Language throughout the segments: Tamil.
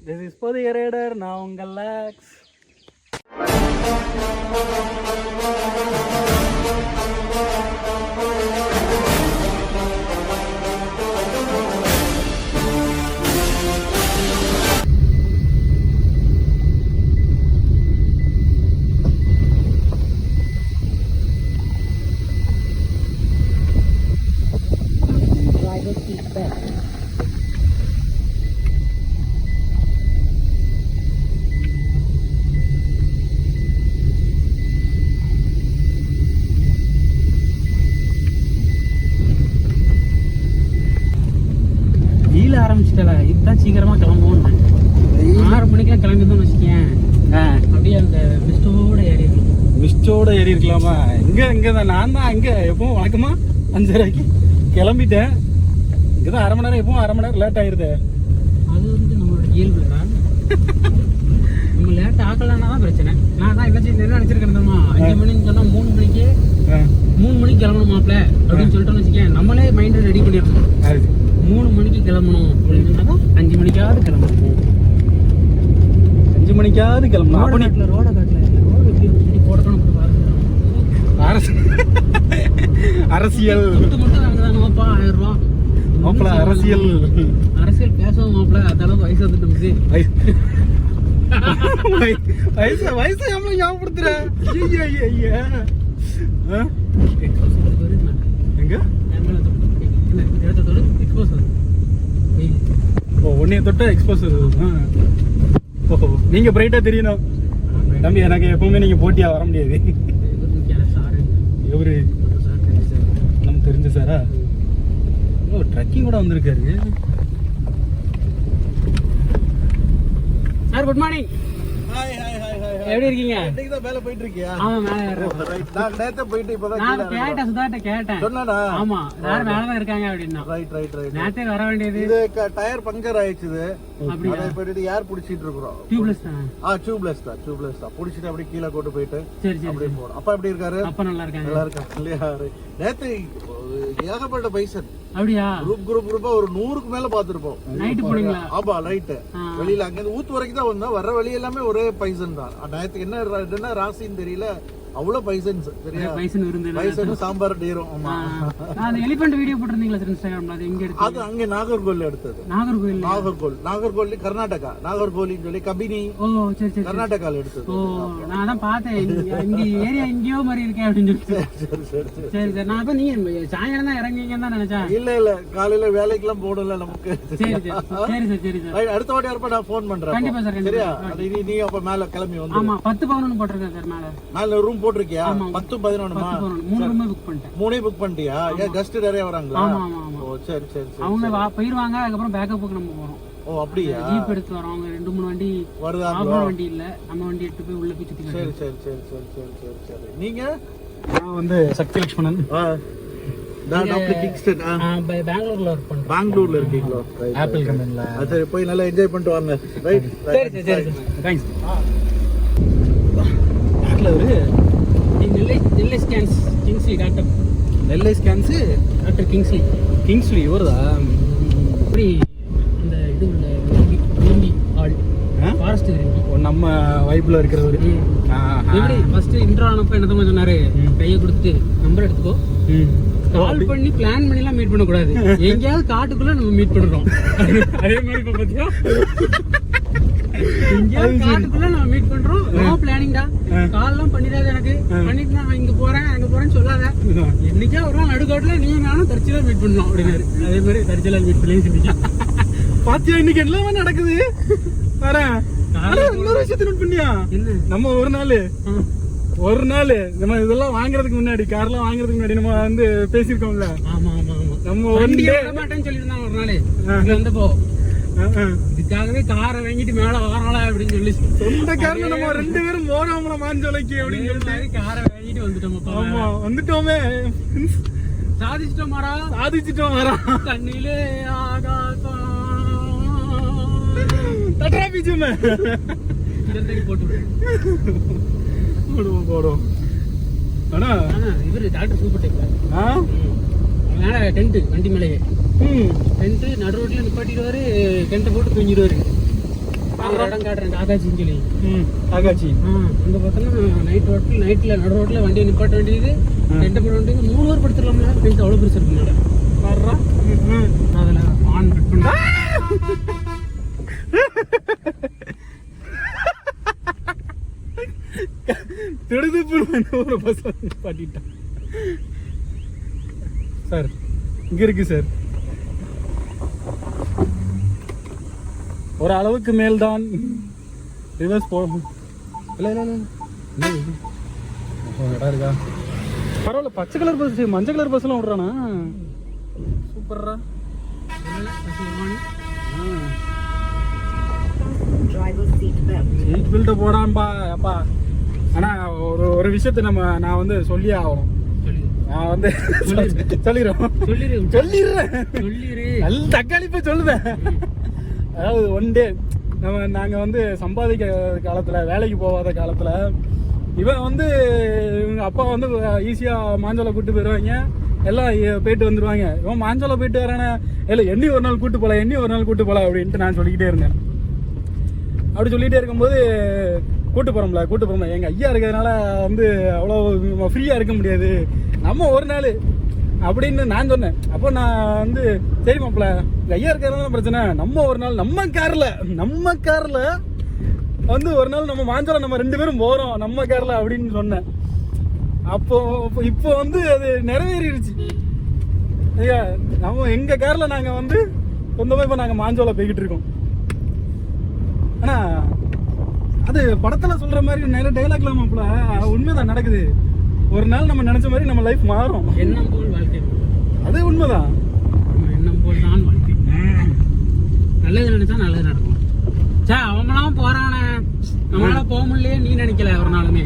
திஸ் இஸ் புதிய ரேடர் நான் உங்கள் லேக்ஸ் கிளம்பிருந்தோம்னு வச்சுக்கேன். அப்படியே அந்த மிஸ்டோட ஏறி மிஸ்டோட ஏறி இருக்கலாமா? இங்க இங்க தான் நான் தான் அங்க. எப்பவும் வழக்கமா அஞ்சரைக்கு கிளம்பிட்டேன். இங்க தான் அரை மணி நேரம் எப்பவும் அரை மணி நேரம் லேட் ஆயிருது. அது வந்து நம்மளோட இயல்புலடா நம்ம லேட் ஆகலன்னா தான் பிரச்சனை. நான் தான் என்ன என்ன நினைச்சிருக்கேன் அஞ்சு மணின்னு சொன்னா மூணு மணிக்கு மூணு மணிக்கு கிளம்பணும் மாப்ள அப்படின்னு சொல்லிட்டோம்னு வச்சுக்கேன். நம்மளே மைண்டை ரெடி பண்ணிடணும். மூணு மணிக்கு கிளம்பணும் அப்படின்னு சொன்னா தான் அஞ்சு மணிக்காவது கிளம்பணும். அஞ்சு மணிக்காவது கிளம்பணும். ரோட ரோட ரோடு அப்படி பாருங்க அரசியல். மாப்பிள அரசியல். அரசியல் பேசவும் மாப்பிள அந்த அளவுக்கு வயசு வந்துட்டு வயசு வயசு எவ்வளவு ஞாபகப்படுத்துற? எங்க? ஓ உன்னைய தொட்ட எக்ஸ்போஸ் நீங்க பிரைட்டா தெரியணும். தம்பி எனக்கு எப்பவுமே நீங்க போட்டியா வர முடியாது. இவரு நம்ம தெரிஞ்ச சாரா? ஓ ட்ரக்கிங் கூட வந்திருக்காரு. Sir good morning hi hi எப்படி இருக்கீங்க? இன்னைக்கு தான் வேலை போயிட்டு இருக்கியா ஆமா மேல ஏறுறோம். ரைட் நான் நேத்தே போயிட்டு இப்பதான் நான் கேட்டேன் சுதாட்ட கேட்டேன். சொன்னானா? ஆமா மேலதான் இருக்காங்க அப்படின்னா. ரைட் ரைட் ரைட் நேத்தே வர வேண்டியது. இது டயர் பங்கர் ஆயிடுச்சு அப்படியா? போயிட்டு ஏர் புடிச்சிட்டு இருக்கிறோம். டியூப்லெஸ் தானே? ஆ டியூப்லெஸ் தான் டியூப்லெஸ் தான். புடிச்சிட்டு அப்படியே கீழே கொண்டு போயிட்டு சரி சரி அப்படியே போறோம் அப்பா எப்படி இருக்காரு? அப்ப நல்லா இருக்காங்க. நல்லா இல்லையா? நேத்து ஏகப்பட்ட பைசன் அப்படியா? குரூப் குரூப் குரூப்பா ஒரு நூறுக்கு மேல பாத்துருப்போம் நைட்டு போனீங்களா ஆமா ஆ. வெளியில அங்க இருந்து ஊத்து வரைக்கும் தான் வந்தோம். வர்ற வழி எல்லாமே ஒரே பைசன் தான். நேத்து என்ன என்ன ராசின்னு தெரியல. அவ்வளவு பைசன்ஸ் சரியா? பைசன் விருந்து பைசன் சாம்பார் டீரும் ஆமா. அந்த எலிபென்ட் வீடியோ போட்டிருந்தீங்களா சார் இன்ஸ்டாகிராம்ல? அது எங்க எடுத்து அது அங்க நாகர்கோவில் எடுத்தது. நாகர்கோவில் நாகர்கோவில் நாகர்கோவில் கர்நாடகா. நாகர்கோவில்னு சொல்லி கபினி ஓ சரி சரி கர்நாடகால எடுத்தது. ஓ நான் அதான் பார்த்தேன். இங்க- ஏரியா எங்கேயோ மாதிரி இருக்கேன் அப்படின்னு சொல்லிட்டு. சரி சரி சரி நான் அப்ப நீங்க சாயங்காலம் தான் இறங்குவீங்கன்னு தான் நினைச்சேன். இல்ல இல்ல. காலையில வேலைக்கெல்லாம் போடல நமக்கு. சரி சரி. சரி சார் சரி சார் அடுத்த வாட்டி வரப்ப நான் ஃபோன் பண்றேன் கண்டிப்பா சார் சரியா? நீ அப்ப மேல கிளம்பி வந்து ஆமா பத்து பவுன் போட்டிருக்கேன் சார் மேல. மேல ரூம் போட்டிருக்கியா? பத்து பதினொன்னுமா மூணு ரூமே புக் பண்ணிட்டேன். மூணே புக் பண்ணிட்டியா? ஏன் கெஸ்ட் நிறைய வராங்களா? ஆமா ஆமா ஆமா. ஓ சரி சரி சரி அவங்க வா போயிருவாங்க அதுக்கப்புறம் பேக்கப்புக்கு நம்ம போறோம். ஓ அப்படியா? ஜீப் எடுத்து வரோம். அவங்க ரெண்டு மூணு வண்டி ஆஃப் வண்டி இல்ல. நம்ம வண்டி எடுத்து போய் உள்ள போய் சுத்தி சரி சரி சரி சரி சரி சரி சரி. நீங்க? நான் வந்து சக்தி லட்சுமணன் ஆ. நான் டாக்டர் கிங்ஸ்டன் ஆ. பெங்களூர்ல பெங்களூர்ல இருக்கீங்களோ? ஆப்பிள் கம்பெனில அது சரி போய் நல்லா என்ஜாய் பண்ணிட்டு வாங்க. ரைட் சரி சரி சரி தேங்க்ஸ் டாக்டர் அவரு Nellai Nellai scans Kingsley doctor Nellai scans doctor Kingsley Kingsley இவர்தா? அப்படி அந்த இது உள்ள விரும்பி விரும்பி ஆள். ஃபாரஸ்ட் விரும்பி. நம்ம வைப்ல இருக்கிறவர். எப்படி? ஃபர்ஸ்ட் இன்ட்ரோ ஆனப்ப என்ன தெரியுமா சொன்னாரு? கையை கொடுத்துட்டு நம்பர் எடுத்துக்கோ. கால் பண்ணி பிளான் பண்ணிலாம் மீட் பண்ண கூடாது எங்கேயாவது காட்டுக்குள்ள நம்ம மீட் பண்றோம். அதே மாதிரி இப்ப எங்கேயாவது காட்டுக்குள்ள நம்ம மீட் பண்றோம். நோ பிளானிங்டா கால் எல்லாம் பண்ணிடாத எனக்கு. பண்ணிட்டு நான் இங்க போறேன் அங்க போறேன்னு சொல்லாத. என்னைக்கா ஒரு நாள் நடுக்காட்டுல நீ நானும் தற்செயலா மீட் பண்ணோம் அப்படின்னாரு. அதே மாதிரி தற்செயலா மீட் பண்ணி செஞ்சா பாத்தியா இன்னைக்கு எல்லாமே நடக்குது? வரேன் இன்னொரு விஷயத்தை நோட் பண்ணியா? நம்ம ஒரு நாள். ஒரு நாள். நம்ம இதெல்லாம் வாங்குறதுக்கு முன்னாடி கார்லாம் வாங்குறதுக்கு முன்னாடி நம்ம வந்து பேசியிருக்கோம்ல. ஆமா ஆமா ஆமா. நம்ம வண்டி மாட்டேன்னு சொல்லியிருந்தாங்க ஒரு நாள். வந்தப்போ இதுக்காகவே காரை வாங்கிட்டு மேல வராங்களா அப்படின்னு சொல்லி சொந்த காரணம் நம்ம ரெண்டு பேரும் போனோம்ல மாஞ்சோலைக்கு அப்படின்னு சொல்லிட்டு. மாதிரி காரை வாங்கிட்டு வந்துட்டோம் ஆமா வந்துட்டோமே. சாதிச்சிட்டோம் மாறா சாதிச்சிட்டோம் வரோம் கண்ணிலே ஆகாசம். தட்டா பீச்சுமே போட்டு. போடுவோம் போடுவோம். ஆனா இவரு டாக்டர் சூப்பர் டைப் ஆ? மேல டென்ட் வண்டி மேலேயே. ம் டென்ட் நடு ரோட்ல நிப்பாட்டிடுவாரு டென்ட்டை போட்டு தூங்கிடுவாரு. இடம் காட்டுறேன் காக்காச்சின்னு சொல்லி ம் ஆகாச்சி அங்க பார்த்தோன்னா நைட் ரோட்டில் நைட்ல நடு ரோட்ல வண்டியை நிப்பாட்ட வேண்டியது. ரெண்டு போட வேண்டியது. மூணு பேர் படுத்துடலாம்ல ஃப்ரெண்ட்ஸ் அவ்வளோ பெருசு இருக்கு மேடம் வர்றா. அதில் ஆன் கட் பண்ணி திடுதிப்பு ஒரு பஸ் பாட்டிட்டான் சார் இங்க இருக்கு சார். ஒரு அளவுக்கு மேல்தான் ரிவர்ஸ் போகும் இல்லை இல்லை இல்லை. இடம் இருக்கா? பரவாயில்ல பச்சை கலர் பஸ் மஞ்சள் கலர் பஸ்லாம் விட்றானா சூப்பர்ரா. சீட் பெல்ட்டை போடாம்பா அப்பா. ஆனால் ஒரு ஒரு விஷயத்தை நம்ம நான் வந்து சொல்லியே ஆகணும். நான் வந்து சொல்லிடுறோம் சொல்லிடு சொல்லிடுறேன். சொல்லிடு நல்ல தக்காளி போய் சொல்லுவேன். அதாவது ஒன் டே நம்ம நாங்கள் வந்து சம்பாதிக்க காலத்தில் வேலைக்கு போகாத காலத்தில் இவன் வந்து இவங்க அப்பா வந்து ஈஸியாக மாஞ்சோலை கூட்டு போயிடுவாங்க எல்லாம் போயிட்டு வந்துடுவாங்க இவன் மாஞ்சோலை போயிட்டு வரானே? இல்லை எண்ணி ஒரு நாள் கூட்டு போகல எண்ணி ஒரு நாள் கூட்டு போகலாம் அப்படின்ட்டு நான் சொல்லிக்கிட்டே இருந்தேன். அப்படி சொல்லிகிட்டே இருக்கும்போது கூட்டு போகிறோம்ல கூட்டு போகிறோம்ல எங்கள் ஐயா இருக்கிறதுனால வந்து அவ்வளோ ஃப்ரீயாக இருக்க முடியாது. நம்ம ஒரு நாள் அப்படின்னு நான் சொன்னேன். அப்போ நான் வந்து சரி மாப்பிள்ள ஐயா இருக்கிறதுனால பிரச்சனை? நம்ம ஒரு நாள் நம்ம காரில் நம்ம காரில் வந்து ஒரு நாள் நம்ம மாஞ்சோலம் நம்ம ரெண்டு பேரும் போகிறோம் நம்ம காரில் அப்படின்னு சொன்னேன். அப்போ இப்போ வந்து அது நிறைவேறிடுச்சு. ஐயா நம்ம எங்கள் காரில் நாங்கள் வந்து சொந்தமாக இப்போ நாங்கள் மாஞ்சோலை போய்கிட்டு இருக்கோம். ஆனால் அது படத்தில் சொல்கிற மாதிரி நிறைய டைலாக்லாம் மாப்பிள்ள உண்மைதான் நடக்குது. ஒரு நாள் நம்ம நினைச்ச மாதிரி நம்ம லைஃப் மாறும். எண்ணம் போல் வாழ்க்கை. அது உண்மைதான். எண்ணம் போல் தான் வாழ்க்கை. நல்லது நினைச்சா நல்லது நடக்கும். சே அவங்களாம் போறானே. நம்மளால போக முடியலையே நீ நினைக்கல ஒரு நாளுமே.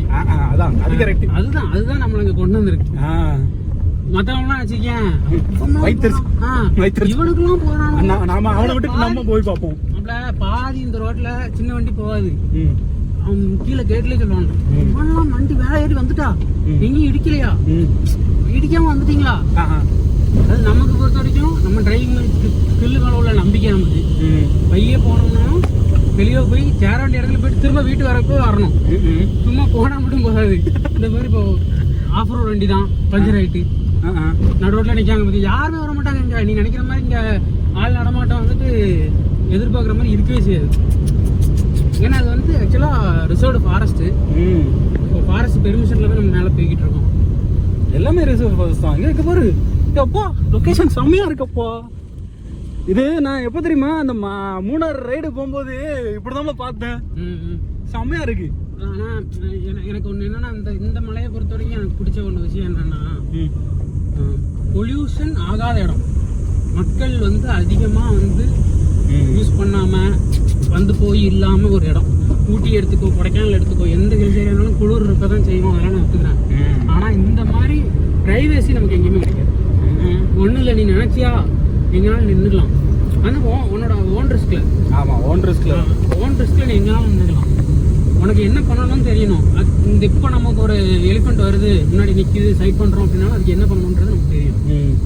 அதான் அது கரெக்ட் அதுதான் அதுதான் நம்மள இங்க கொண்டு வந்திருக்கு. மத்தவங்களாம் வச்சுக்கேன். இவனுக்குலாம் போறானோ. நாம அவனை விட்டு நம்ம போய் பார்ப்போம். நம்மள பாதி இந்த ரோட்ல சின்ன வண்டி போகாது. கீழே கேட்லயே சொல்லுவான் ம். இவன்லாம் வண்டி மேலே ஏறி வந்துட்டா. எங்கேயும் இடிக்கலையா. இடிக்காம வந்துட்டீங்களா. அது நமக்கு பொறுத்த வரைக்கும் நம்ம டிரைவிங் ஸ்கில்லு மேல உள்ள நம்பிக்கை நமக்கு. பையே போனோம்னா வெளியே போய் சேர வேண்டிய இடத்துல போயிட்டு திரும்ப வீட்டு வரப்போ வரணும். சும்மா போனா மட்டும் போகாது இந்த மாதிரி இப்போ ஆஃப் ரோட் வண்டி தான் பஞ்சர் ஆயிட்டு. நடு ரோட்ல நிக்காங்க பத்தி யாருமே வர மாட்டாங்க இங்க நீ நினைக்கிற மாதிரி இங்க ஆள் நடமாட்டம் வந்துட்டு எதிர்பார்க்குற மாதிரி இருக்கவே செய்யாது ஏன்னா அது வந்து ஆக்சுவலா ரிசர்வ்டு ஃபாரஸ்ட் ம். இப்போ ஃபாரஸ்ட் பெர்மிஷன்ல தான் நம்ம மேலே போய்கிட்டு இருக்கோம் எல்லாமே ரிசர்வ் பஸ் தான் இங்க இருக்கு பாரு அப்பா லொகேஷன் செம்மையா இருக்கப்பா இது நான் எப்போ தெரியுமா அந்த மா- மூணார் ரைடு போகும்போது இப்படிதான் பார்த்தேன் ம், ம். செம்மையா இருக்கு ஆனா என- எனக்கு ஒண்ணு என்னன்னா இந்த இந்த மலையை பொறுத்த வரைக்கும் எனக்கு பிடிச்ச ஒன்று விஷயம் என்னன்னா. பொல்யூஷன் ஆகாத இடம் மக்கள் வந்து அதிகமா வந்து. யூஸ் பண்ணாம வந்து போய் இல்லாம ஒரு இடம். ஊட்டி எடுத்துக்கோ கொடைக்கானல் எடுத்துக்கோ எந்த ஹில்ஸ் ஏரியானாலும் குளிர் இருக்க தான் செய்வோம் அதெல்லாம் நான் ஒத்துக்கிறேன். ம். ஆனா இந்த மாதிரி பிரைவேசி நமக்கு எங்கேயுமே கிடைக்காது. ஒன்றும் இல்லை நீ நினைச்சியா எங்கேனாலும் நின்றுக்கலாம் ஆனால் உன்னோட ஓன் ரிஸ்க்ல ஆமா ஓன் ரிஸ்க்ல ஓன் ரிஸ்க்ல நீ எங்கேனாலும் நின்றுக்கலாம் உனக்கு என்ன பண்ணணும்னு தெரியணும். அது இந்த இப்போ நமக்கு ஒரு எலிஃபென்ட் வருது முன்னாடி நிக்குது சைட் பண்றோம் அப்படின்னாலும் அதுக்கு என்ன பண்ணணுன்றது நமக்கு தெரியும்.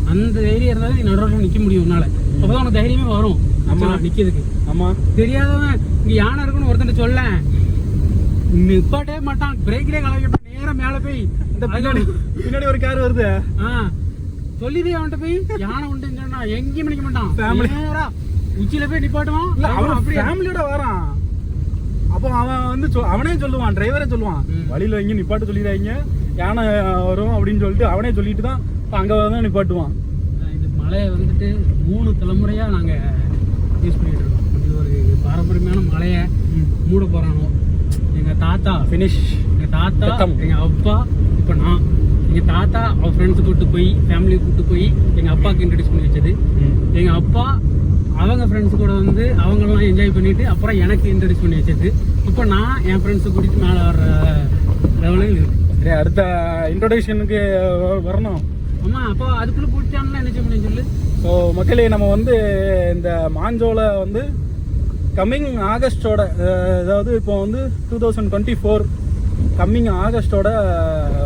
அந்த தைரியம் இருந்தாலும் நீ நடுவில் நிக்க முடியும் உன்னால. அப்பதான் உனக்கு தைரியமே வரும். ஆமா. நிக்கிறதுக்கு. ஆமா. தெரியாதவன் இங்க யானை இருக்குன்னு ஒருத்தன் சொல்ல. நிப்பாட்டே மாட்டான். பிரேக்லயே கலக்கிட்டு நேரா மேல போய். இந்த பின்னாடி பின்னாடி ஒரு கார் வருது. ஆ. சொல்லிதே அவன்கிட்ட போய் யானை உண்டுன்னு சொன்னா எங்கேயும் நிக்க மாட்டான். நேரா உச்சியில போய் நிப்பாட்டுவான். அவன் அப்படியே ஃபேமிலியோட வரான். அப்போ அவன் வந்து அவனே சொல்லுவான் டிரைவரே சொல்லுவான். வழியில எங்கேயும் நிப்பாட்டு சொல்லிடுறாங்க யானை வரும் அப்படின்னு சொல்லிட்டு அவனே சொல்லிட்டு தான் இப்ப அங்க வந்து நிப்பாட்டுவான். இது மலையை வந்துட்டு மூணு தலைமுறையா நாங்க யூஸ் பண்ணிட்டு இருக்கோம். இது ஒரு பாரம்பரியமான மலையை மூட போறானோ. எங்க தாத்தா ஃபினிஷ் எங்க தாத்தா பெத்தம். எங்க அப்பா இப்போ நான். எங்க தாத்தா அவன் ஃப்ரெண்ட்ஸ் கூட்டு போய் ஃபேமிலி கூட்டு போய் எங்க அப்பாவுக்கு இன்ட்ரடியூஸ் பண்ணி வச்சது. எங்க அப்பா அவங்க ஃப்ரெண்ட்ஸ் கூட வந்து அவங்கெல்லாம் என்ஜாய் பண்ணிட்டு அப்புறம் எனக்கு இன்ட்ரடியூஸ் பண்ணி வச்சது. இப்போ நான் என் ஃப்ரெண்ட்ஸை கூட்டிட்டு மேலே வர்ற லெவலில் இருக்கு. அடுத்த இன்ட்ரோடக்ஷனுக்கு வரணும். ஆமா அப்போ அதுக்குள்ள போயிட்டான்னா என்ன முடியும் சொல்லு? ஸோ மக்களே நம்ம வந்து இந்த மாஞ்சோலை வந்து கம்மிங் ஆகஸ்டோட அதாவது இப்போ வந்து two thousand twenty four coming ஆகஸ்டோட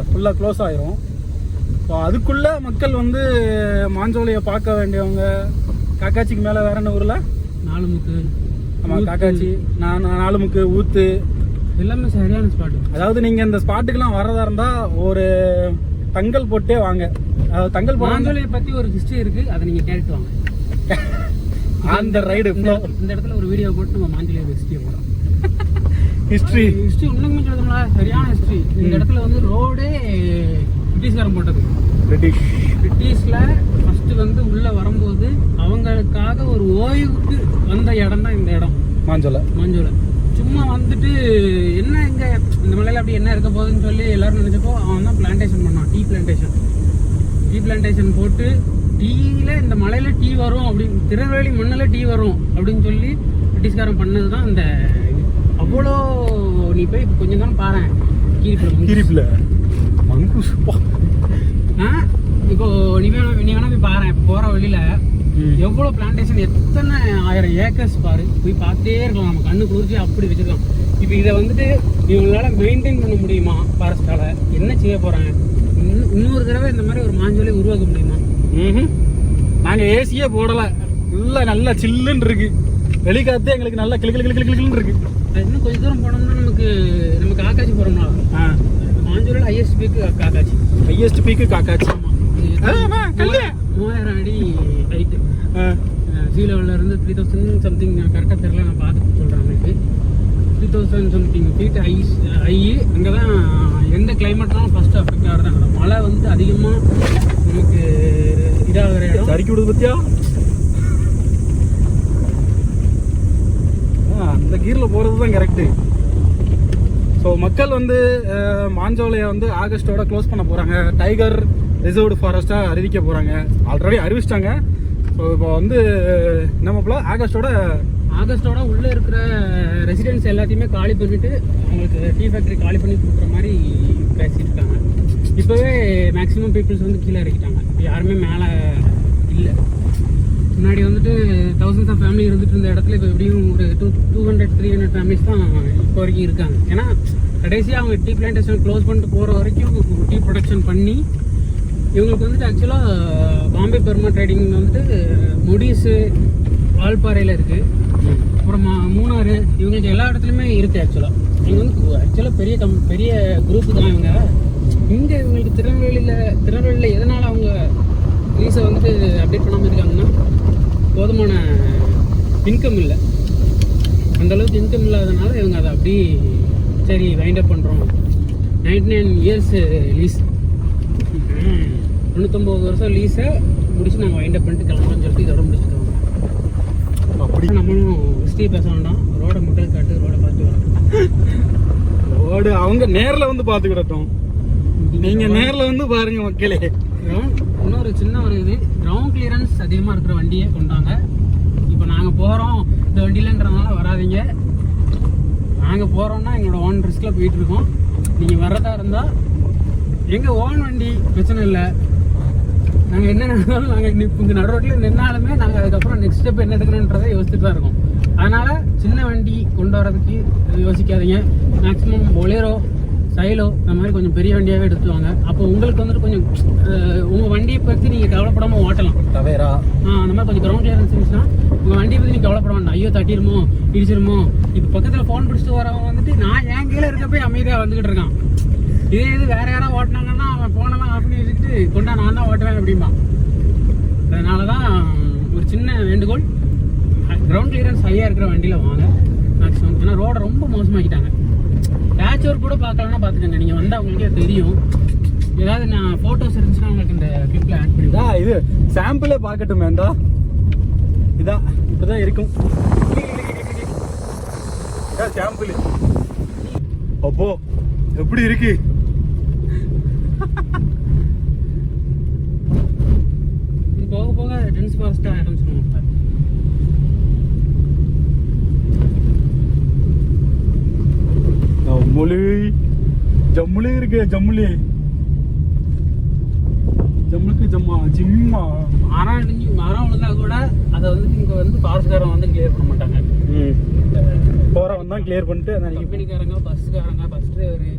ஃபுல்லாக க்ளோஸ் ஆயிரும். ஸோ அதுக்குள்ளே மக்கள் வந்து மாஞ்சோலையை பார்க்க வேண்டியவங்க காக்காச்சிக்கு மேலே வேற என்ன ஊரில்? நாலு முக்கு. ஆமா ஊத்து. காக்காச்சி. நான் நாலுமுக்கு ஊத்து. எல்லாமே சரியான ஸ்பாட் அதாவது நீங்க இந்த ஸ்பாட்டுக்கெல்லாம் வர்றதா இருந்தா ஒரு தங்கல் போட்டே வாங்க. அதாவது தங்கல் போடுறாங்க மாஞ்சோலையை பத்தி ஒரு ஹிஸ்டரி இருக்கு. அதை நீங்க கேட்டு வாங்க. அந்த ரைடு இந்த இடத்துல ஒரு வீடியோ போட்டு நம்ம மாஞ்சோலையை ஹிஸ்டரி போடுறோம். ஹிஸ்டரி ஹிஸ்டரி உண்மைக்குமே சொல்லுங்களா சரியான ஹிஸ்டரி இந்த இடத்துல வந்து ரோடே பிரிட்டிஷ்காரன் போட்டது பிரிட்டிஷ். பிரிட்டிஷ்ல ஃபர்ஸ்ட் வந்து உள்ள வரும்போது அவங்களுக்காக ஒரு ஓய்வுக்கு வந்த இடம் தான் இந்த இடம். மாஞ்சோலை. மஞ்சோலை. சும்மா வந்துட்டு என்ன இங்க இந்த மலையில அப்படி என்ன இருக்க போகுதுன்னு சொல்லி எல்லாரும் நினைச்சப்போ அவன் தான் பிளான்டேஷன் பண்ணான் டீ பிளான்டேஷன் டீ பிளான்டேஷன் போட்டு டீல இந்த மலையில டீ வரும் அப்படின்னு திருநெல்வேலி மண்ணில் டீ வரும் அப்படின்னு சொல்லி பிரிட்டிஷ்காரன் பண்ணது தான் இது. அவ்வளோ நீ போய் கொஞ்சம் தான் பாரு கீரிப்புல கிரிப்ல மங்குஸ். இப்போ நீ வேணா நீ வேணா போய் பாரு இப்போ போற வழியில ம். எவ்வளவு பிளான்டேஷன் எத்தனை ஆயிரம் ஏக்கர்ஸ் பாரு. போய் பார்த்தே இருக்கலாம். நம்ம கண்ணு குளிர்ச்சி அப்படி வச்சிருக்கலாம் இப்போ இதை வந்துட்டு இவங்களால மெயின்டைன் பண்ண முடியுமா ஃபாரஸ்டால என்ன செய்ய போறாங்க? இன்னும் இன்னொரு தடவை இந்த மாதிரி ஒரு மாஞ்சோலை உருவாக்க முடியுமா? ம்ஹும். நாங்க ஏசியே போடல. இல்ல நல்லா சில்லுன்னு இருக்கு. வெளிக்காத்து எங்களுக்கு நல்லா கிளு கிளு கிளு கிளு இருக்கு. இன்னும் கொஞ்ச தூரம் போனோம்னா நமக்கு நமக்கு ஆக்காச்சி போறோம்னா Manjolai highest peak Kakkachi. Highest peak Kakkachi. மூவாயிரம் அடி ஹைட்டு. சி லெவலில் இருந்து த்ரீ தௌசண்ட் சம்திங் கரெக்டாக தெரியல நான் பார்த்துட்டு சொல்கிறேன் எனக்கு three thousand something feet I I அங்கே தான் எந்த கிளைமேட்னாலும் ஃபஸ்ட்டு அஃபெக்ட் ஆகிறது அங்கே. மழை வந்து அதிகமாக நமக்கு இதாகிற இடம். சறுக்கி விடுது பத்தியா? அந்த கீர்ல போறது தான் கரெக்டு ஸோ மக்கள் வந்து மாஞ்சோலையை வந்து ஆகஸ்டோட க்ளோஸ் பண்ண போகிறாங்க டைகர் ரிசர்வ்டு ஃபாரஸ்ட்டாக அறிவிக்க போகிறாங்க ஆல்ரெடி அறிவிச்சிட்டாங்க. ஸோ இப்போ வந்து நம்ம ஆகஸ்டோட? ஆகஸ்டோட உள்ளே இருக்கிற ரெசிடென்ஸ் எல்லாத்தையுமே காலி பண்ணிட்டு அவங்களுக்கு டீ ஃபேக்ட்ரி காலி பண்ணி கொடுக்குற மாதிரி பேசிட்டு இருக்காங்க இப்போவே மேக்ஸிமம் பீப்புள்ஸ் வந்து கீழே இறக்கிட்டாங்க. இப்போ யாருமே மேலே இல்லை. முன்னாடி வந்துட்டு தௌசண்ட்ஸ் ஆஃப் ஃபேமிலி இருந்துட்டு இருந்த இடத்துல இப்போ எப்படியும் ஒரு two two hundred three hundred families தான் இப்போ வரைக்கும் இருக்காங்க. ஏன்னா கடைசியாக அவங்க டீ பிளான்டேஷன் க்ளோஸ் பண்ணிட்டு போகிற வரைக்கும் டீ ப்ரொடக்ஷன் பண்ணி இவங்களுக்கு வந்துட்டு ஆக்சுவலாக பாம்பே பர்மா ட்ரேடிங் வந்துட்டு முடிஸு வால்பாறையில் இருக்குது அப்புறம் மா- மூணாறு இவங்களுக்கு எல்லா இடத்துலையுமே இருக்குது ஆக்சுவலாக இவங்க வந்து ஆக்சுவலாக பெரிய கம் பெரிய குரூப் தான் இவங்க. இங்கே இவங்களுக்கு திருநெல்வேலியில் திருநெல்வேலியில் எதனால் அவங்க லீஸை வந்துட்டு அப்டேட் பண்ணாமல் இருக்காங்கன்னா போதுமான இன்கம் இல்லை. அந்த அளவுக்கு இன்கம் இல்லாதனால இவங்க அதை அப்படி சரி வைண்ட் அப் பண்ணுறோம் நைன்டி நைன் இயர்ஸ் லீஸ் தொண்ணூத்தொம்பது வருஷம் லீஸை முடிச்சு நாங்கள் வைண்ட் அப் பண்ணிட்டு கிளம்புறோம்னு சொல்லிட்டு இதோட முடிச்சுட்டு வரோம் அப்படி. நம்மளும் ஹிஸ்ட்ரி பேச வேண்டாம். ரோடை மக்கள் காட்டு ரோடை பார்த்து வரோம் ஓடு அவங்க நேர்ல வந்து பார்த்துக்கிடட்டும் நீங்க நேர்ல வந்து பாருங்க மக்களே. இன்னொரு சின்ன ஒரு இது. அதிகமாக இருக்கிற வண்டியை கொண்டாங்க. இப்போ நாங்கள் போகிறோம் இந்த வண்டியிலன்றதுனால வராதீங்க. நாங்கள் போகிறோம்னா எங்களோட ஓன் ரிஸ்கில் போயிட்டுருக்கோம் நீங்கள் வர்றதா இருந்தால் எங்கள் ஓன் வண்டி பிரச்சனை இல்லை. நாங்கள் என்ன நடந்தாலும் நாங்கள் இங்கே நடு ரோட்டில் நின்னாலுமே நாங்கள் அதுக்கப்புறம் நெக்ஸ்ட் ஸ்டெப் என்ன எடுக்கணுன்றதை யோசிச்சுட்டு தான் இருக்கோம். அதனால் சின்ன வண்டி கொண்டு வரதுக்கு யோசிக்காதீங்க. மேக்ஸிமம் பொலேரோ சைலோ இந்த மாதிரி கொஞ்சம் பெரிய வண்டியாகவே எடுத்து வாங்க அப்போ உங்களுக்கு வந்துட்டு கொஞ்சம் அஹ், உங்க வண்டியை பற்றி நீங்கள் கவலைப்படாமல் ஓட்டலாம். தவேரா? ஆ அந்த மாதிரி கொஞ்சம் கிரவுண்ட் கிளியரன்ஸ் இருந்துச்சுன்னா உங்கள் வண்டியை பற்றி நீங்கள் கவலைப்பட வேண்டாம். ஐயோ தட்டிடுமோ இடிச்சிருமோ இப்போ பக்கத்தில் ஃபோன் பிடிச்சிட்டு வரவன் வந்துட்டு நான் என் கீழே இருக்க போய் அமைதியாக வந்துகிட்டு இருக்கான். இதே இது வேற யாராவது ஓட்டினாங்கன்னா அவன் ஃபோனெல்லாம் ஆஃப் பண்ணி வச்சுக்கிட்டு கொண்டா நான் தான் ஓட்டுவேன் அப்படிம்பா அதனால தான் ஒரு சின்ன வேண்டுகோள் கிரவுண்ட் கிளியரன்ஸ் ஹையாக இருக்கிற வண்டியில் வாங்க. மேக்ஸிமம் ஏன்னா ரோடை ரொம்ப மோசமாக்கிட்டாங்க. பேட்ச் ஒர்க் கூட பார்க்கலன்னா பார்த்துக்கோங்க. நீங்கள் வந்தால் உங்களுக்கே தெரியும். ஏதாவது நான் ஃபோட்டோஸ் இருந்துச்சுன்னா உங்களுக்கு இந்த கிளிப்பில் ஆட் பண்ணி இதா சாம்பிளே பார்க்கட்டும் வேண்டா இதான் இப்படிதான் இருக்கும். இதான் சாம்பிள் அப்போ எப்படி இருக்கு? போக போக டென்ஸ் ஃபாரஸ்ட்டாக சார் ஜம்முலி ஜம்முலி இருக்கு ஜம்முலி. ஜம்முக்கு ஜம்மா ஜிம்மா. மரம் இடிஞ்சு மரம் விழுந்தா கூட அதை வந்து இங்கே வந்து ஃபாரஸ்ட்காரன் வந்து கிளியர் பண்ண மாட்டாங்க. போறவன் தான் கிளியர் பண்ணிட்டு கம்பெனிக்காரங்க பஸ்ஸுக்காரங்க பஸ் டிரைவரு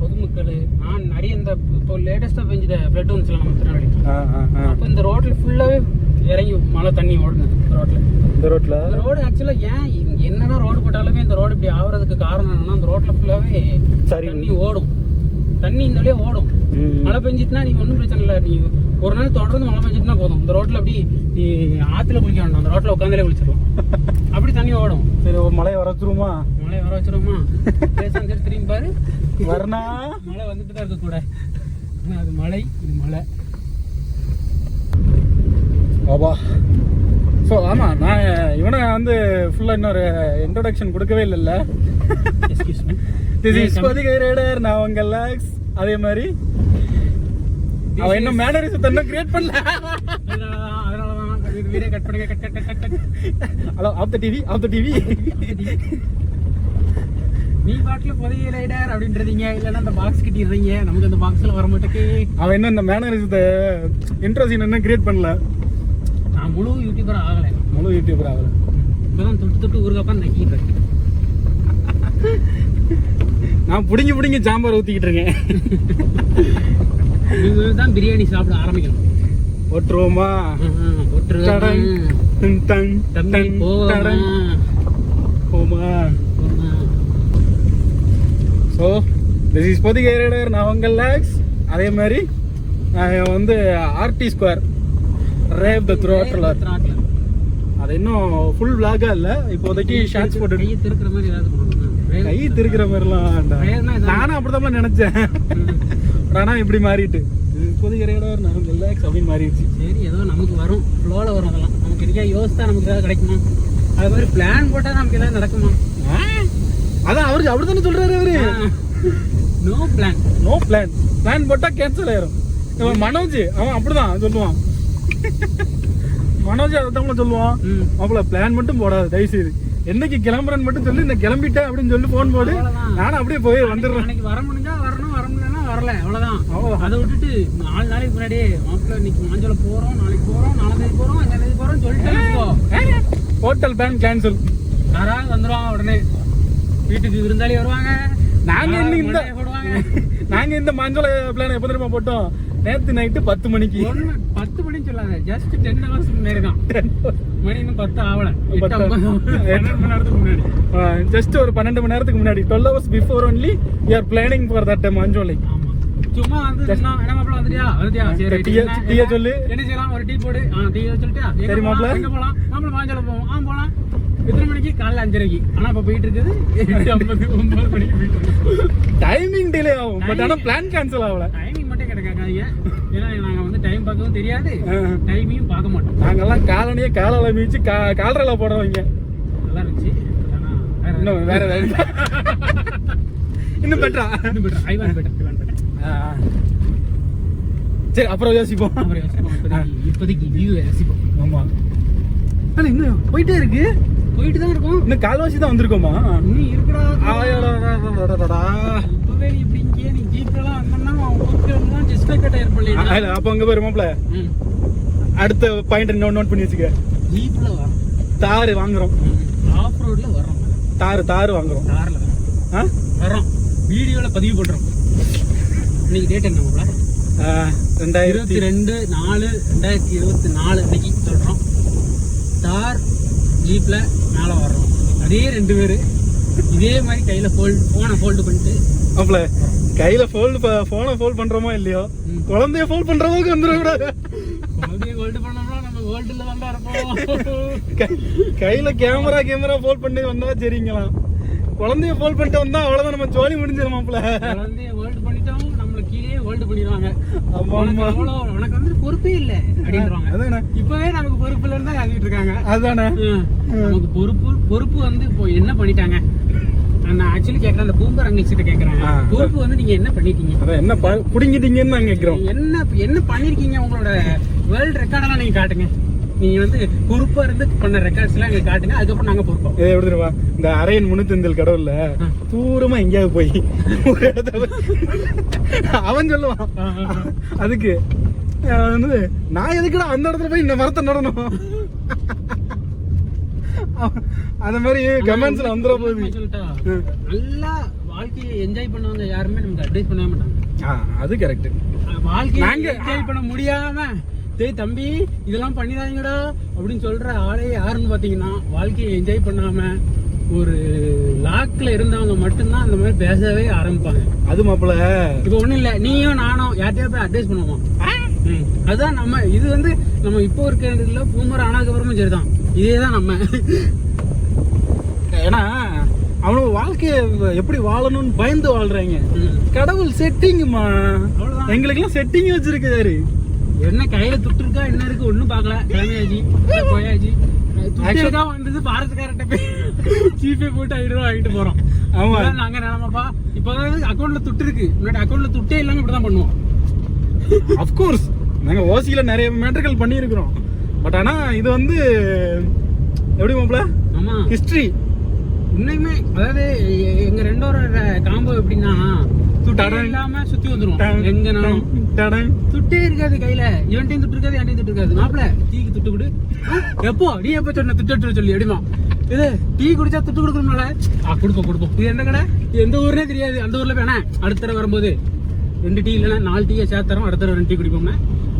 பொதுமக்கள் நான் நிறைய இந்த இப்போ லேட்டஸ்ட்டாக பெஞ்ச ஃப்ளட் வந்துச்சுல நம்ம திருநெல்வேலி. அப்போ இந்த ரோட்டில் ஃபுல்லாகவே இறங்கி மழை தண்ணி ஓடுனது ரோட்டில் இந்த இந்த ரோடு ஆக்சுவலாக ஏன் என்னதான் ரோடு போட்டாலுமே இந்த ரோடு இப்படி ஆகுறதுக்கு காரணம் என்னன்னா அந்த ரோட்ல ஃபுல்லாவே சரி. தண்ணி ஓடும். தண்ணி இந்த வழியா ஓடும். மழை பெஞ்சிட்டுனா நீ ஒன்றும் பிரச்சனை இல்லை. நீ ஒரு நாள் தொடர்ந்து மழை பெஞ்சிட்டுனா போதும். இந்த ரோட்ல அப்படி நீ ஆத்துல குளிக்க வேண்டாம். அந்த ரோட்ல உட்காந்துலே குளிச்சிடலாம். அப்படி தண்ணி ஓடும். சரி மலையை வர வச்சிருமா மழை வர வச்சிருவோமா? பேசாம சரி திரும்பி பாரு. வரணா? மழை வந்துட்டு தான் இருக்க கூட. அது மழை இது மழை. ஆபா ஸோ ஆமாம் நான் இவனை வந்து ஃபுல்லாக இன்னொரு இன்ட்ரோடக்ஷன் கொடுக்கவே இல்லைல்ல திஸ் இஸ் பதிகை ரேடர் நான் உங்க லேக்ஸ் அதே மாதிரி. அவன் இன்னும் மேனரிஸ் தன்னை கிரியேட் பண்ணல. Hello off the TV off the TV நீ பாட்டுல புதைய ரைடர் அப்படின்றதீங்க இல்லைன்னா அந்த பாக்ஸ் கட்டிடுறீங்க நமக்கு அந்த பாக்ஸ்ல வர மாட்டேக்கு அவன் இன்னும் இந்த மேனரிஸ் இன்ட்ரோ சீன் இன்னும் கிரியேட் பண்ணல. நான் முழு யூடியூபர் ஆகலை. முழு யூடியூபர் ஆகல. இப்பதான் தொட்டு தொட்டு ஊருக்காப்பா நக்கிட்டு இருக்கேன் நான் புடிங்கி புடிங்கி சாம்பார் ஊத்திக்கிட்டு இருக்கேன். நீங்க தான் பிரியாணி சாப்பிட ஆரம்பிக்கணும். ஒட்டுருவோமா. போமா? ஸோ திஸ் இஸ் பொதிகை நான் உங்கள் லேக்ஸ் அதே மாதிரி நான் வந்து RT square rev the throttle Throttle. அது இன்னும் ஃபுல் vlog-ஆ இல்ல. இப்போதைக்கு ஷார்ட்ஸ் போட்டு கையை திருக்குற மாதிரி ஏதாவது கை திருக்கிற மாதிரிலாம் வேண்டாம். நானும் அப்படிதான் நினைச்சேன். ஆனா இப்படி மாறிட்டு. இப்போதைக்கு ரேடர் நான் உங்கள் லேக்ஸ் அப்படின்னு மாறிடுச்சு. சரி ஏதோ நமக்கு வரும். ஃப்ளோவில் வரும் அதெல்லாம். நமக்கு இருக்கா யோசித்தா நமக்கு ஏதாவது கிடைக்குமா? அது மாதிரி பிளான் போட்டால் நமக்கு ஏதாவது நடக்குமா? அதான் அவருக்கு அப்படி தானே சொல்றாரு அவரு. No plan no plan plan போட்டா கேன்சல் ஆயிரும். மனோஜ் அவன் அப்படிதான் சொல்லுவான். மனோஜ் அதான் சொல்லுவான். ம். மாப்பிள பிளான் மட்டும் போடாது தயவு செய்து என்னைக்கு கிளம்புறேன்னு மட்டும் சொல்லி இந்த கிளம்பிட்டேன் அப்படின்னு சொல்லி போன் போடு. நானும் அப்படியே போய் வந்துடுறேன். அன்னைக்கு வர முடிஞ்சா வரணும் வர முடியலன்னா வரல அவ்வளவுதான். அவ்வளவுதான். அதை விட்டுட்டு நாலு நாளைக்கு முன்னாடி மாப்பிள்ள இன்னைக்கு மாஞ்சோல போறோம் நாளைக்கு போறோம் நாலாம் தேதி போறோம் அஞ்சாம் தேதி போறோம் சொல்லிட்டு ஹோட்டல் பிளான் கேன்சல் யாராவது வந்துருவாங்க உடனே. வீட்டுக்கு விருந்தாளி வருவாங்க. நாங்க இன்னும் இந்த நாங்க இந்த மஞ்சள் பிளான் எப்ப தெரியுமா போட்டோம்? நேத்து நைட்டு பத்து மணிக்கு. பத்து மணின்னு சொல்லாத. ஜஸ்ட் டென் ஹவர்ஸ் முன்னாடி தான். மணி இன்னும் பத்து ஆகல. பன்னெண்டு மணி நேரத்துக்கு முன்னாடி. ஜஸ்ட் ஒரு பன்னெண்டு மணி நேரத்துக்கு முன்னாடி. Twelve hours before only we are planning for that Manjolai சும்மா வந்து சொன்னா, என்ன மாப்பிள்ள வந்துட்டியா? வந்துட்டியா? சரி டீயை- என்ன- டீயை சொல்லு. என்ன செய்யலாம்? ஒரு டீ போடு. ஆ டீ சொல்லிட்டியா சரி, போலாம்? எங்க மாஞ்சோல போவோம். ஆ போலாம். எத்தனை மணிக்கு? காலைல அஞ்சரைக்கு. ஆனா இப்ப போயிட்டு இருக்குது. எட்டு ஐம்பது ஒன்பது மணிக்கு போயிட்டு இருக்கு. டைமிங் டிலே ஆகும். பட் ஆனா பிளான் கேன்சல் ஆகல. கிடைக்காதீங்க ஏன்னா நாங்க வந்து டைம் பார்க்கவும் தெரியாது. டைமையும் பார்க்க மாட்டோம் நாங்கெல்லாம் காலனியே காலால மீச்சு கா கால்ரல போடுறவங்க நல்லா இருந்துச்சு வேற இன்னும் வேற வேற இன்னும் பெட்டரா இன்னும் better. ஐவான். சரி அப்புறம் யோசிப்போம் அப்புறம் யோசிப்போம். இப்போதைக்கு- இப்போதைக்கு view அ ரசிப்போம். ஆமா ஆனா இன்னும் போயிட்டே இருக்கு போயிட்டு தான் இருக்கோம். இன்னும் கால்வாசி தான் வந்திருக்கோமா? இன்னும் இருக்குடா. இப்பவே நீ இப்படி இங்கேயே நீ ஜீப்ல எல்லாம் வந்தோம்னா ஊருக்கு வந்து டிஸ்கட் ஆயிருப்போம் ஆ, அப்ப அங்க போய் மாப்ள அடுத்த பாயிண்ட் நோட் நோட் பண்ணி வச்சுக்க. ஜீப்ல வரோம் தாரு வாங்குறோம். ஆஃப் ரோட்ல வரோம் தாரு தாரு வாங்குறோம். வரோம் ஆ? வரோம் வீடியோல பதிவு பண்றோம். இன்னைக்கு டேட் என்ன மாப்ள? ரெண்டாயிரத்தி இருபத்தி ரெண்டு நாலு ரெண்டாயிரத்தி இருபத்தி நாலு அன்னைக்கு சொல்றோம். தார் ஜீப்ல மேல வர்றோம். அதே ரெண்டு பேரு. இதே மாதிரி கையில ஃபோல்ட் போனை ஃபோல்டு பண்ணிட்டு. மாப்ள கையில ஃபோல்டு போனை ஃபோல்ட் பண்றோமோ இல்லையோ. குழந்தைய ஃபோல்ட் பண்ற அளவுக்கு வந்துடும் கூடாது குழந்தைய ஹோல்டு பண்ணோம்னா நம்ம ஹோல்டுல தான்டா இருப்போம். கையில கேமரா கேமரா ஃபோல்ட் பண்ணி வந்தா சரிங்களாம் குழந்தைய ஃபோல்ட் பண்ணிட்டு வந்தா அவ்வளவுதான் நம்ம ஜோலி முடிஞ்சிடும் மாப்ள குழந்தைய நம்மள கீழே ஹோல்டு பண்ணிடுவாங்க. உனக்கு வந்து பொறுப்பே இல்ல அப்படின்றாங்க இப்பவே நமக்கு பொறுப்பு இல்லைன்னு தான் எழுதிட்டு இருக்காங்க. அதானே. ம். நமக்கு பொறுப்பு பொறுப்பு வந்து இப்போ என்ன பண்ணிட்டாங்க? நான் ஆக்சுவலி கேட்கறேன் அந்த பூம்பர் ஆ. பொறுப்பு வந்து நீங்க என்ன பண்ணிட்டீங்க? என்ன ப- புடுங்கிட்டீங்கன்னு நான் கேக்குறோம். என்ன என்ன பண்ணிருக்கீங்க உங்களோட வேர்ல்ட் ரெக்கார்டெல்லாம் நீங்க காட்டுங்க. நீங்க வந்து பொறுப்பா இருந்து பண்ண ரெக்கார்ட்ஸ் எல்லாம் எங்களுக்கு காட்டுங்க. அதுக்கப்புறம் நாங்க பொறுப்போம். இதை தெரியுமா? இந்த அரையன் முன்னூத்தந்தல் கடவுள்ல ஆ. தூரமா எங்கேயாவது போய் அவன் சொல்லுவான். அதுக்கு வந்து நான் எதுக்குடா அந்த இடத்துல போய் இந்த மரத்தை நடணும்? அந்த மாதிரி கமெண்ட்ஸ்ல வந்துட போகுது. நல்லா வாழ்க்கையை என்ஜாய் பண்ணவங்க யாருமே நமக்கு அட்வைஸ் பண்ணவே மாட்டாங்க. அது கரெக்ட் வாழ்க்கையை என்ஜாய் பண்ண முடியாம டேய் தம்பி இதெல்லாம் பண்ணிடாதீங்கடா அப்படின்னு சொல்ற ஆளே யாருன்னு பாத்தீங்கன்னா வாழ்க்கையை என்ஜாய் பண்ணாம ஒரு லாக்ல இருந்தவங்க மட்டும்தான் அந்த மாதிரி பேசவே ஆரம்பிப்பாங்க. அது மாப்பிள. இப்போ ஒண்ணும் இல்ல நீயும் நானும் யார்கிட்டயா போய் அட்வைஸ் பண்ணுவோம். அதுதான் நம்ம இது வந்து நம்ம இப்போ இருக்கிறதுல பூமர் ஆனதுக்கு அப்புறமும் சரிதான். இதே தான் நம்ம ஏன்னா அவனுக்கு வாழ்க்கைய எப்படி வாழணும்னு பயந்து வாழ்றாங்க. கடவுள் செட்டிங்குமா அவ்வளவுதான். எங்களுக்கெல்லாம் செட்டிங் வச்சிருக்காரு. என்ன கையில துட்டு இருக்கா என்ன இருக்கு ஒண்ணும் பார்க்கல. கிளம்பியாச்சு. போயாச்சு. இருக்கா வந்தது பாரத்துக்காரட்ட போய் ஜிபே போட்டு ஐநூறு வாங்கிட்டு போறோம். ஆமா. நாங்க நிலமாப்பா. இப்போதான் அக்கௌண்ட்ல துட்டு இருக்கு. முன்னாடி அக்கௌண்ட்ல துட்டே இல்லாம இப்படிதான் பண்ணுவோம். அஃப்கோர்ஸ் நாங்க ஓசியில நிறைய மேட்டர்கள் பண்ணியிருக்கிறோம். பட் ஆனா இது வந்து எப்படி மாப்பிள? ஆமா. ஹிஸ்டரி உண்மையுமே அதாவது எங்க ரெண்டோட காம்போ எப்படின்னா துட்டே. இல்லாம சுத்தி வந்துரும். எங்கனாலும் துட்டே இருக்காது கையில. இவன்ட்டையும் துட்டு இருக்காது என்கிட்டயும் துட்டு இருக்காது. மாப்பிள டீக்கு துட்டு கொடு. எப்போ? நீ எப்போ சொன்ன துட்டு சொல்லி எப்படிமா இது டீ குடிச்சா துட்டு கொடுக்கணும்ல கொடுப்போம் கொடுப்போம். இது எந்த கடை? எந்த ஊர்னே தெரியாது. அந்த ஊர்ல வேணா அடுத்த தடவை வரும்போது ரெண்டு டீ இல்லைன்னா நாலு டீயை சேர்த்தரோம் அடுத்த தடவை ரெண்டு டீ குடிப்போம்னா.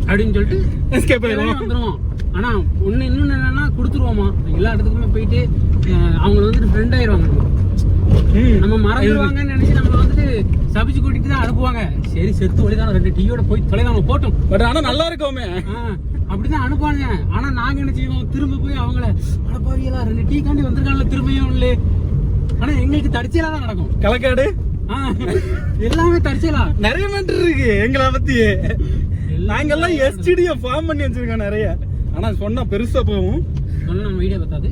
அப்படின்னு சொல்லிட்டு ஆயிடுவோம். வந்துருவோம். ஆனா ஒண்ணு இன்னொன்னு என்னன்னா கொடுத்துருவோமா? எல்லா இடத்துக்குமே போயிட்டு அவங்க வந்துட்டு ஃப்ரெண்ட் ஆயிருவாங்க. நமக்கு. நம்ம மறந்துடுவாங்கன்னு நினைச்சு நம்மள சபிச்சு கூட்டிட்டு தான் அனுப்புவாங்க. சரி செத்து வழிதான் ரெண்டு டீயோட போய் தொலைதான போட்டோம். பட் ஆனா நல்லா இருக்கோமே. அப்படிதான் அனுப்புவாங்க ஆனா நாங்க என்ன செய்வோம்? திரும்ப போய் அவங்கள அடப்பாவியலா ரெண்டு டீ காண்டி வந்திருக்காங்கல்ல திரும்பியும் இல்ல. ஆனா எங்களுக்கு தடிச்சலா தான் நடக்கும். களக்காடு ஆ, எல்லாமே தடிச்சலா நிறைய மேட்டர் இருக்கு எங்களை பத்தி நாங்கெல்லாம் எஸ்டிடிய ஃபார்ம் பண்ணி வச்சிருக்கோம் நிறைய. ஆனா சொன்னா பெருசா போகும். சொன்னா நம்ம வீடியோ பத்தாது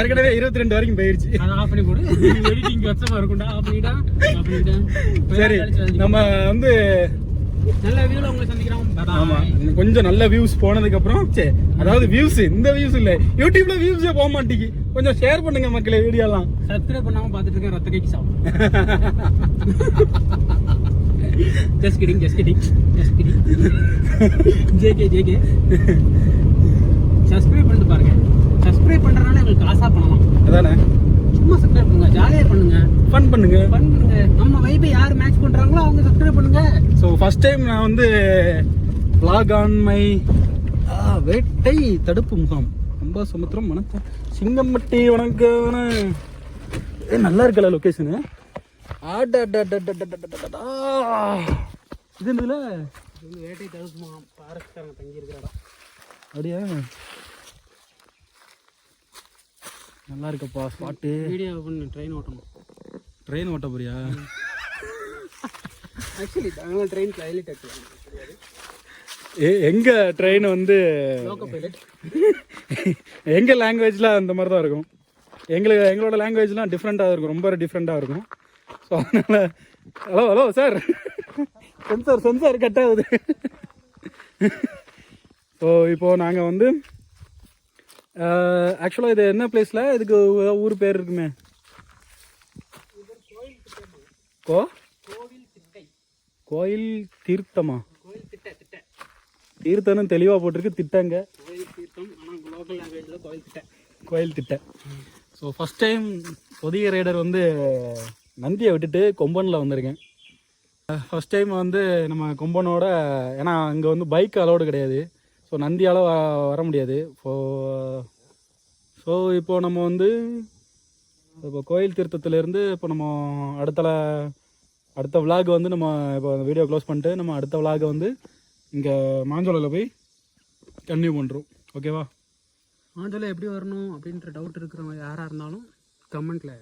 ஏற்கனவே இருபத்தி ரெண்டு வரைக்கும் போயிருச்சு. அதை ஆஃப் பண்ணி போடு. எடிட்டிங் கஷ்டமா இருக்கும்டா. ஆஃப் பண்ணிட்டா ஆஃப் பண்ணிட்டேன். சரி நம்ம வந்து நல்ல உங்களை சந்திக்கிறோம். ஆமா இன்னும் கொஞ்சம் நல்ல வியூஸ் போனதுக்கு அப்புறம் சரி அதாவது வியூஸ் இந்த வியூஸ் இல்ல. யூடியூப்ல வியூஸே போக மாட்டேங்கி கொஞ்சம் ஷேர் பண்ணுங்க மக்களே வீடியோலாம் சப்ஸ்கிரைப் பண்ணாம பார்த்துட்டு இருக்கேன் ரத்த கைக்கு சாப்பிடும் just kidding just kidding just kidding JK subscribe subscribe பண்றதுனால எங்களுக்கு காசா பண்ணலாம் அதானே? சும்மா சப்ஸ்கிரைப் பண்ணுங்க ஜாலியா பண்ணுங்க. ஃபன் பண்ணுங்க. பண்ணுங்க. நம்ம வைபை யார் மேட்ச் பண்றாங்களோ அவங்க சப்ஸ்கிரைப் பண்ணுங்க. ஸோ ஃபர்ஸ்ட் டைம் நான் வந்து vlog ஆன் மை வேட்டை தடுப்பு முகாம். ரொம்ப சமுத்திரம் வணக்கம். சிங்கம்பட்டி வணக்கம். ஏ நல்லா இருக்கல லொக்கேஷனு இது வேட்டை தடுப்புமா பாரஸ்காரங்க தங்கி இருக்கிற இடம் அப்படியா? நல்லா இருக்கப்பா ஸ்பாட்டு வீடியோ பண்ணு ட்ரெயின் ஓட்டணும். ட்ரெயின் ஓட்ட போறியா? ஆக்சுவலி நாங்கள் ட்ரெயின் ஆச்சு ஏ எங்க ட்ரெயின் வந்து லோக்கோ பைலட் எங்க லாங்குவேஜ்ல அந்த மாதிரி தான் இருக்கும். எங்களுக்கு எங்களோட லாங்குவேஜ்லாம் டிஃப்ரெண்ட்டாக இருக்கும் ரொம்ப டிஃப்ரெண்ட்டாக இருக்கும். ஸோ அதனால hello hello sir censor censor cut ஆகுது. ஸோ இப்போ நாங்கள் வந்து ஆக்சுவலாக இது என்ன பிளேஸில் இதுக்கு ஊர் பேர் இருக்குமே. கோ? கோயில் தீர்த்தமா? தீர்த்தம்னு தெளிவாக போட்டிருக்கு. திட்டங்க கோயில் திட்ட. ஸோ ஃபஸ்ட் டைம் புதிய ரைடர் வந்து நந்தியை விட்டுட்டு கொம்பனில் வந்திருக்கேன். ஃபஸ்ட் டைம் வந்து நம்ம கொம்பனோட ஏன்னா அங்கே வந்து பைக் அலோடு கிடையாது. ஸோ நந்தியால் வர முடியாது. ஸோ ஸோ இப்போ நம்ம வந்து இப்போ கோயில் தீர்த்தத்துலேருந்து இப்போ நம்ம அடுத்த அடுத்த vlog வந்து நம்ம இப்போ வீடியோ க்ளோஸ் பண்ணிட்டு நம்ம அடுத்த vlog வந்து இங்கே மாஞ்சோலையில் போய் கன்டினியூ பண்ணுறோம் ஓகேவா ஆஞ்சோல எப்படி வரணும் அப்படின்ற டவுட் இருக்கிறவங்க யாராக இருந்தாலும் கமெண்ட்ல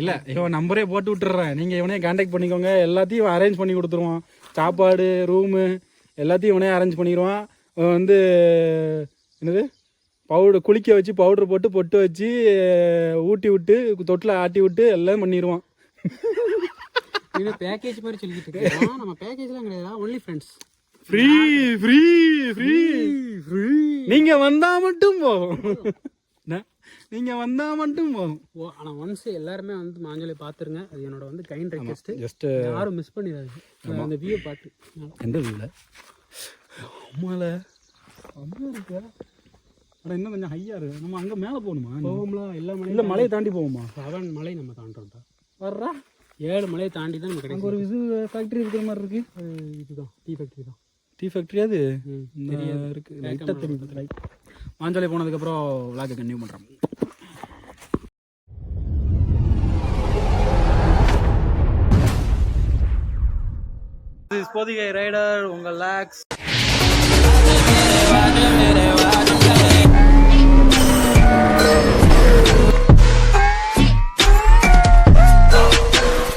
இல்ல இவன் நம்பரே போட்டு விட்டுறேன். நீங்க இவனே கான்டாக்ட் பண்ணிக்கோங்க. எல்லாத்தையும் அரேஞ்ச் பண்ணி கொடுத்துருவான். சாப்பாடு ரூமு எல்லாத்தையும் இவனே அரேஞ்ச் பண்ணிடுவான் வந்து என்னது? பவுடர் குளிக்க வச்சு பவுடர் போட்டு பொட்டு வச்சு ஊட்டி விட்டு தொட்டில் ஆட்டி விட்டு எல்லாம் பண்ணிடுவான் இது பேக்கேஜ் மாதிரி சொல்லிட்டு இருக்கோம் நம்ம பேக்கேஜ்லாம் கிடையாது? Only friends free free free free நீங்க வந்தா மட்டும் என்ன? நீங்க வந்தா மட்டும் போதும். ஓ ஆனால் ஒன்ஸ் எல்லாருமே வந்து மாஞ்சோலை பார்த்துருங்க. அது என்னோட வந்து கைண்ட் ரெக்வெஸ்ட் ஜஸ்ட் யாரும் மிஸ் பண்ணிடாது அந்த வியூ பார்த்து. எந்த வீல அம்மால. அம்மா இருக்க? ஆனால் இன்னும் கொஞ்சம் ஹையாக இருக்கு நம்ம அங்கே மேலே போகணுமா? போகும்லாம் எல்லா மலை இல்லை மலையை தாண்டி போவோமா? செவன் மலை நம்ம தாண்டோம்டா. வர்றா? ஏழு மலையை தாண்டி தான் நமக்கு கிடைக்கும் ஒரு விசு ஃபேக்ட்ரி இருக்கிற மாதிரி இருக்கு. இதுதான் டீ ஃபேக்ட்ரி தான். டீ ஃபேக்ட்ரி அது? தெரியாது. இருக்கு. லைட்டாக தெரியுது லைட். மாஞ்சாலை போனதுக்கப்புறம் விளாக்கை கண்டினியூ பண்ணுறோம் This is Podigai Rider, Ungal rider உங்கள் லேக்ஸ்